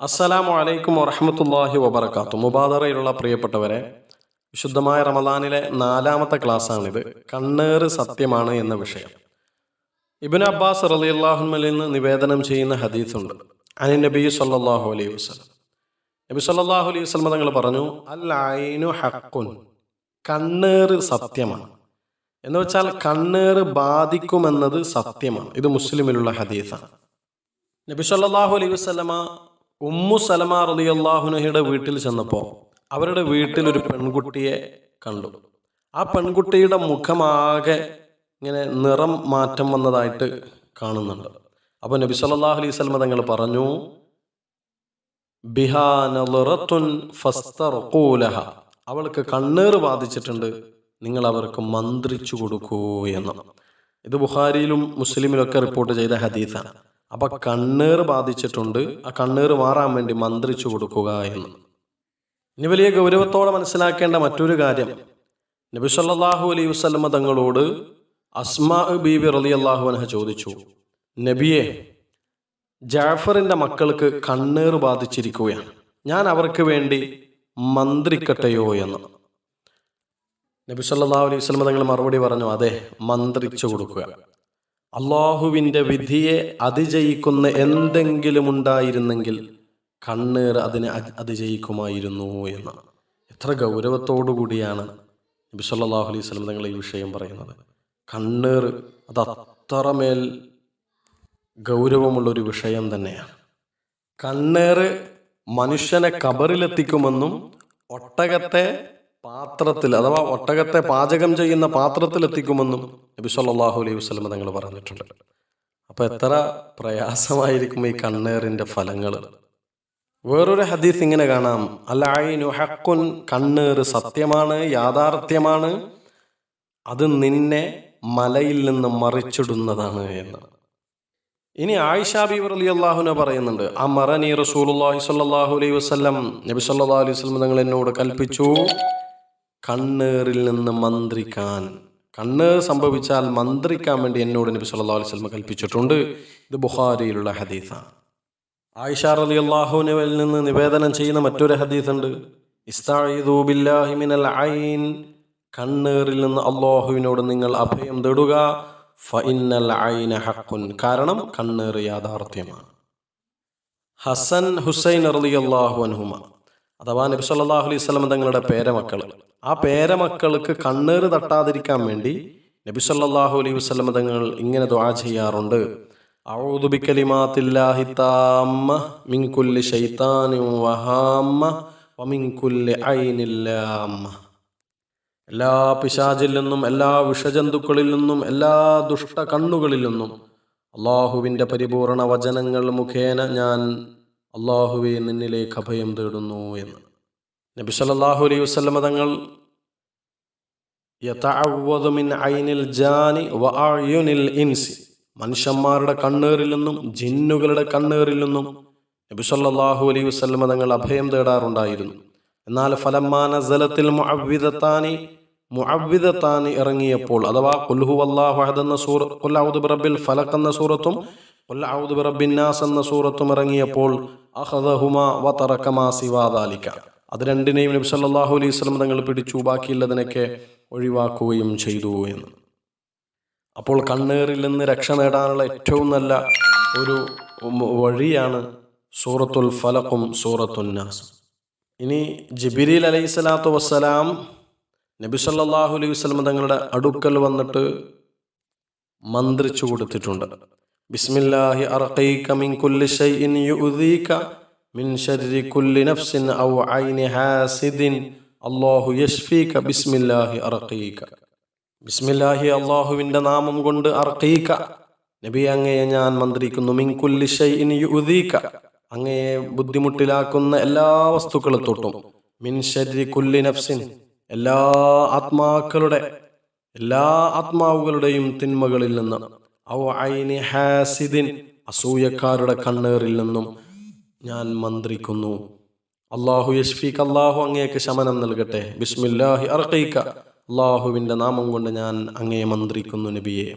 അസ്സലാമു അലൈക്കും വറഹമത്തല്ലാഹി വബർക്കാത്തു മുബാദറയിലുള്ള പ്രിയപ്പെട്ടവരെ വിശുദ്ധമായ റമദാനിലെ നാലാമത്തെ ക്ലാസ്സാണിത്. കണ്ണേറ് സത്യമാണ് എന്ന വിഷയം. ഇബിൻ അബ്ബാസ് റലിയല്ലാഹുമലിൽ നിന്ന് നിവേദനം ചെയ്യുന്ന ഹദീസുണ്ട്. അനി നബി സല്ലാഹു അലൈഹി വസ്ലം നബി സല്ലാഹു അലൈഹി വസ്ലമ തങ്ങൾ പറഞ്ഞു അൽ ഐനു ഹഖുൻ. കണ്ണേറ് സത്യമാണ്. എന്ന് വെച്ചാൽ കണ്ണേറ് ബാധിക്കുമെന്നത് സത്യമാണ്. ഇത് മുസ്ലിമിലുള്ള ഹദീസാണ്. നബി സല്ലാഹു അലൈഹി വസല്ലമ ഉമ്മു സലമ അള്ളാഹുനഹിയുടെ വീട്ടിൽ ചെന്നപ്പോൾ അവരുടെ വീട്ടിൽ ഒരു പെൺകുട്ടിയെ കണ്ടു. ആ പെൺകുട്ടിയുടെ മുഖമാകെ ഇങ്ങനെ നിറം മാറ്റം വന്നതായിട്ട് കാണുന്നുണ്ട്. അപ്പോൾ നബി സല്ലല്ലാഹു അലൈഹി വസല്ലമ തങ്ങൾ പറഞ്ഞു അവൾക്ക് കണ്ണേറ് ബാധിച്ചിട്ടുണ്ട് നിങ്ങൾ അവർക്ക് മന്ത്രിച്ചു കൊടുക്കൂ എന്ന്. ഇത് ബുഖാരിയിലും മുസ്ലിമിലൊക്കെ റിപ്പോർട്ട് ചെയ്ത ഹദീസാണ്. അപ്പൊ കണ്ണീർ ബാധിച്ചിട്ടുണ്ട്. ആ കണ്ണീർ മാറാൻ വേണ്ടി മന്ത്രിച്ചു കൊടുക്കുക എന്ന്. ഇനി വലിയ ഗൗരവത്തോടെ മനസ്സിലാക്കേണ്ട മറ്റൊരു കാര്യം. നബി സല്ലാഹു അലൈഹി വസ്ലമ തങ്ങളോട് അസ്മാ ബീബി അള്ളാഹു അൻഹ ചോദിച്ചു നബിയെ ജാഫറിന്റെ മക്കൾക്ക് കണ്ണീർ ബാധിച്ചിരിക്കുകയാണ്. ഞാൻ അവർക്ക് വേണ്ടി മന്ത്രിക്കട്ടെയോ എന്ന്. നബി സല്ലല്ലാഹു അലൈഹി വസല്ലമ തങ്ങൾ മറുപടി പറഞ്ഞു അതെ മന്ത്രിച്ചു കൊടുക്കുക. അള്ളാഹുവിന്റെ വിധിയെ അതിജയിക്കുന്ന എന്തെങ്കിലും ഉണ്ടായിരുന്നെങ്കിൽ കണ്ണീർ അതിനെ അതിജയിക്കുമായിരുന്നു എന്ന് എത്ര ഗൗരവത്തോടു കൂടിയാണ് നബി സല്ലല്ലാഹു അലൈഹി വസല്ലം തങ്ങൾ ഈ വിഷയം പറയുന്നത്. കണ്ണീർ അത് അത്രമേൽ ഗൗരവമുള്ളൊരു വിഷയം തന്നെയാണ്. കണ്ണേറ് മനുഷ്യനെ കബറിലെത്തിക്കുമെന്നും ഒട്ടകത്തെ പാത്രത്തിൽ അഥവാ ഒട്ടകത്തെ പാചകം ചെയ്യുന്ന പാത്രത്തിൽ എത്തിക്കുമെന്നും നബി സല്ലല്ലാഹു അലൈഹി വസല്ലം തങ്ങൾ പറഞ്ഞിട്ടുണ്ട്. അപ്പൊ എത്ര പ്രയാസമായിരിക്കും ഈ കണ്ണേറിന്റെ ഫലങ്ങൾ. വേറൊരു ഹദീസ് ഇങ്ങനെ കാണാം. അല്ലായിനു ഹക്കുൻ കണ്ണേറ് സത്യമാണ് യാഥാർത്ഥ്യമാണ്. അത് നിന്നെ മലയിൽ നിന്ന് മറിച്ചിടുന്നതാണ് എന്ന്. ഇനി ആയിഷ ബീബി അള്ളാഹുന പറയുന്നുണ്ട് ആ അമറനി റസൂലുള്ളാഹി സ്വല്ലല്ലാഹു അലൈഹി വസല്ലം നബി സല്ലാ അലൈഹി വസല്ലം തങ്ങൾ എന്നോട് കൽപ്പിച്ചു കണ്ണേറിൽ നിന്ന് മന്ത്രിക്കാൻ. കണ്ണ് സംഭവിച്ചാൽ മന്ത്രിക്കാൻ വേണ്ടി എന്നോട് നബി സല്ലല്ലാഹു അലൈഹി കൽപ്പിച്ചിട്ടുണ്ട്. ഇത് ബുഹാരിയിലുള്ള ഹദീസാണ്. ആയിഷ റളിയല്ലാഹുവിൽ നിന്ന് നിവേദനം ചെയ്യുന്ന മറ്റൊരു ഹദീസ് ഉണ്ട് ഇസ്തഈദു ബില്ലാഹി മിനൽ ഐൻ. കണ്ണേറിൽ നിന്ന് അള്ളാഹുവിനോട് നിങ്ങൾ അഭയം തേടുക. ഫഇന്നൽ ഐന കാരണം കണ്ണേറ് യാഥാർത്ഥ്യമാണ്. ഹസൻ ഹുസൈൻ റളിയല്ലാഹു അൻഹുമ. അഥവാ നബി സല്ലല്ലാഹു അലൈഹി വസല്ലം തങ്ങളുടെ പേരമക്കൾ. ആ പേരമക്കൾക്ക് കണ്ണേറ് തട്ടാതിരിക്കാൻ വേണ്ടി നബി സല്ലല്ലാഹു അലൈഹി വസല്ലം തങ്ങൾ ഇങ്ങനെ ദുആ ചെയ്യാറുണ്ട്. എല്ലാ പിശാചിൽ നിന്നും എല്ലാ വിഷജന്തുക്കളിൽ നിന്നും എല്ലാ ദുഷ്ട കണ്ണുകളിൽ നിന്നും അള്ളാഹുവിന്റെ പരിപൂർണ വചനങ്ങൾ മുഖേന ഞാൻ അള്ളാഹുവെ നിന്നിലേക്ക് അഭയം തേടുന്നു എന്ന്. നബി സല്ലല്ലാഹു അലൈഹി വസ്ലമ തങ്ങൾ മനുഷ്യന്മാരുടെ കണ്ണേറിൽ നിന്നും ജിന്നുകളുടെ കണ്ണേറിൽ നിന്നും നബി സല്ലാഹു അലൈഹി വസ്ലമ തങ്ങൾ അഭയം തേടാറുണ്ടായിരുന്നു. എന്നാൽ ഫലമാന ജലത്തിൽ മുഅവ്വിദത്താനി മുഅവ്വിദത്താനി ഇറങ്ങിയപ്പോൾ അഥവാ ഹുവല്ലാഹു അഹദ് എന്ന സൂറ ഖുൽ അഊദു ബിറബ്ബിൽ ഫലഖ് എന്ന സൂറത്തും എന്ന സൂറത്തും ഇറങ്ങിയപ്പോൾ അഹദഹുമ അത് രണ്ടിനെയും നബി സല്ലല്ലാഹു അലൈഹി വസല്ലം തങ്ങൾ പിടിച്ചു. ബാക്കിയുള്ളതിനൊക്കെ ഒഴിവാക്കുകയും ചെയ്തു എന്ന്. അപ്പോൾ കണ്ണേറിൽ നിന്ന് രക്ഷ നേടാനുള്ള ഏറ്റവും നല്ല ഒരു വഴിയാണ് സൂറത്തുൽ ഫലക്കും സൂറത്തുൽ നാസും. ഇനി ജബിരിൽ അലൈഹി സ്വലാത്തു വസ്സലാം നബി സല്ലല്ലാഹു അലൈഹി വസല്ലം തങ്ങളുടെ അടുക്കൽ വന്നിട്ട് മന്ത്രിച്ചു കൊടുത്തിട്ടുണ്ട്. ബിസ്മില്ലാഹി അർഖീക മിൻ കുല്ലി ഷൈഇൻ യുഉദീക മിൻ ശർരി കുല്ലി നഫ്സിൻ ഔ ഐനി ഹാസിദിൻ. അല്ലാഹു യശ്ഫീക ബിസ്മില്ലാഹി അർഖീക. ബിസ്മില്ലാഹി അള്ളാഹുവിന്റെ നാമം കൊണ്ട് അർഖീക. നബി അങ്ങയെ ഞാൻ മന്ത്രിക്കുന്നു. മിൻ കുല്ലി ഷൈഇൻ യുഅ്ദീക അങ്ങയെ ബുദ്ധിമുട്ടിലാക്കുന്ന എല്ലാ വസ്തുക്കളും തൊട്ടും. മിൻ ശർരി കുല്ലി നഫ്സിൻ. എല്ലാ ആത്മാക്കളുടെ എല്ലാ ആത്മാവുകളുടെയും തിന്മകളിൽ നിന്ന് ഐനി ഹാസിദിൻ അസൂയക്കാരുടെ കണ്ണേറിൽ നിന്നും ഞാൻ മന്ത്രിക്കുന്നു. അള്ളാഹു യഷ്ഫീഖ് അള്ളാഹു അങ്ങേക്ക് ശമനം നൽകട്ടെ. ബിസ്മില്ലാഹി അർഖീക. അള്ളാഹുവിന്റെ നാമം കൊണ്ട് ഞാൻ അങ്ങയെ മന്ത്രിക്കുന്നു നബിയെ.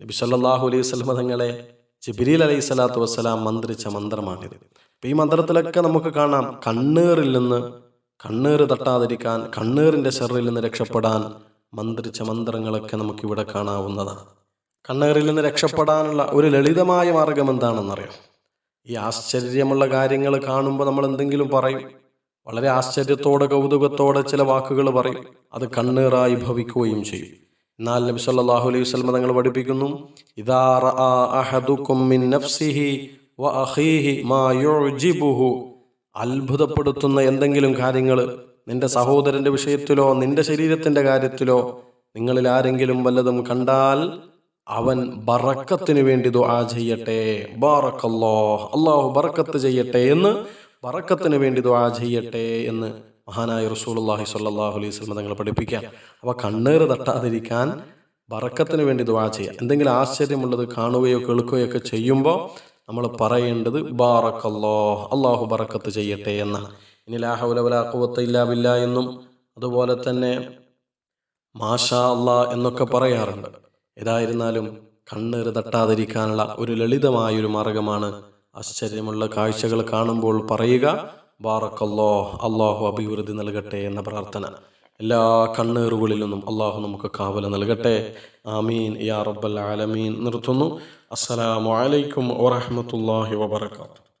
നബി സല്ലാഹു അലൈഹി വസല്ലമ തങ്ങളെ ജിബ്രീൽ അലൈഹി സ്വലാത്തു വസ്സലാം മന്ത്രിച്ച മന്ത്രമാണിത്. ഇപ്പം ഈ മന്ത്രത്തിലൊക്കെ നമുക്ക് കാണാം കണ്ണേറിൽ നിന്ന് കണ്ണേറ് തട്ടാതിരിക്കാൻ കണ്ണേറിന്റെ ഷെറിൽ നിന്ന് രക്ഷപ്പെടാൻ മന്ത്രിച്ച മന്ത്രങ്ങളൊക്കെ നമുക്കിവിടെ കാണാവുന്നതാണ്. കണ്ണീറിൽ നിന്ന് രക്ഷപ്പെടാനുള്ള ഒരു ലളിതമായ മാർഗം എന്താണെന്നറിയാം. ഈ ആശ്ചര്യമുള്ള കാര്യങ്ങൾ കാണുമ്പോൾ നമ്മൾ എന്തെങ്കിലും പറയും. വളരെ ആശ്ചര്യത്തോടെ കൗതുകത്തോടെ ചില വാക്കുകൾ പറയും. അത് കണ്ണീറായി ഭവിക്കുകയും ചെയ്യും. എന്നാൽ നബി സല്ലല്ലാഹു അലൈഹി വസല്ലം തങ്ങൾ പഠിപ്പിക്കുന്നു ഇദാ റആ അഹദുകും മിൻ നഫ്സിഹി വ അഖീഹി മാ യുഅ്ജിബുഹു അത്ഭുതപ്പെടുത്തുന്ന എന്തെങ്കിലും കാര്യങ്ങൾ നിന്റെ സഹോദരന്റെ വിഷയത്തിലോ നിന്റെ ശരീരത്തിന്റെ കാര്യത്തിലോ നിങ്ങളിൽ ആരെങ്കിലും വല്ലതും കണ്ടാൽ അവൻ ബറക്കത്തിന് വേണ്ടി ദുആ ചെയ്യട്ടെ. ബാറക്കല്ലോ അള്ളാഹു ബറക്കത്ത് ചെയ്യട്ടെ എന്ന് ബറക്കത്തിന് വേണ്ടി ദുആ ചെയ്യട്ടെ എന്ന് മഹാനായ റസൂലുള്ളാഹി സ്വല്ലല്ലാഹു അലൈഹി വസല്ലം തങ്ങൾ പഠിപ്പിക്കാം അവ കണ്ണേറ് തട്ടാതിരിക്കാൻ ബറക്കത്തിന് വേണ്ടി ദുആ ചെയ്യുക. എന്തെങ്കിലും ആശ്ചര്യമുള്ളത് കാണുകയോ കേൾക്കുകയോ ഒക്കെ ചെയ്യുമ്പോൾ നമ്മൾ പറയേണ്ടത് ബാറക്കല്ലോ അള്ളാഹു ബറക്കത്ത് ചെയ്യട്ടെ എന്നാണ്. ഇനി ഇല്ലാ ഇല്ലാവില്ല എന്നും അതുപോലെ തന്നെ മാഷാ അള്ളാ എന്നൊക്കെ പറയാറുണ്ട്. ഏതായിരുന്നാലും കണ്ണീർ തട്ടാതിരിക്കാനുള്ള ഒരു ലളിതമായൊരു മാർഗമാണ് ആശ്ചര്യമുള്ള കാഴ്ചകൾ കാണുമ്പോൾ പറയുക ബാറക്കല്ലോ അള്ളാഹു അഭിവൃദ്ധി നൽകട്ടെ എന്ന പ്രാർത്ഥന. എല്ലാ കണ്ണീറുകളിൽ നിന്നും അള്ളാഹു നമുക്ക് കാവല നൽകട്ടെ. ആമീൻ. യാ റബ്ബൽ ആലമീൻ. നിർത്തുന്നു. അസ്സലാമു അലൈക്കും വറഹ്മത്തുള്ളാഹി വബറകാതുഹു.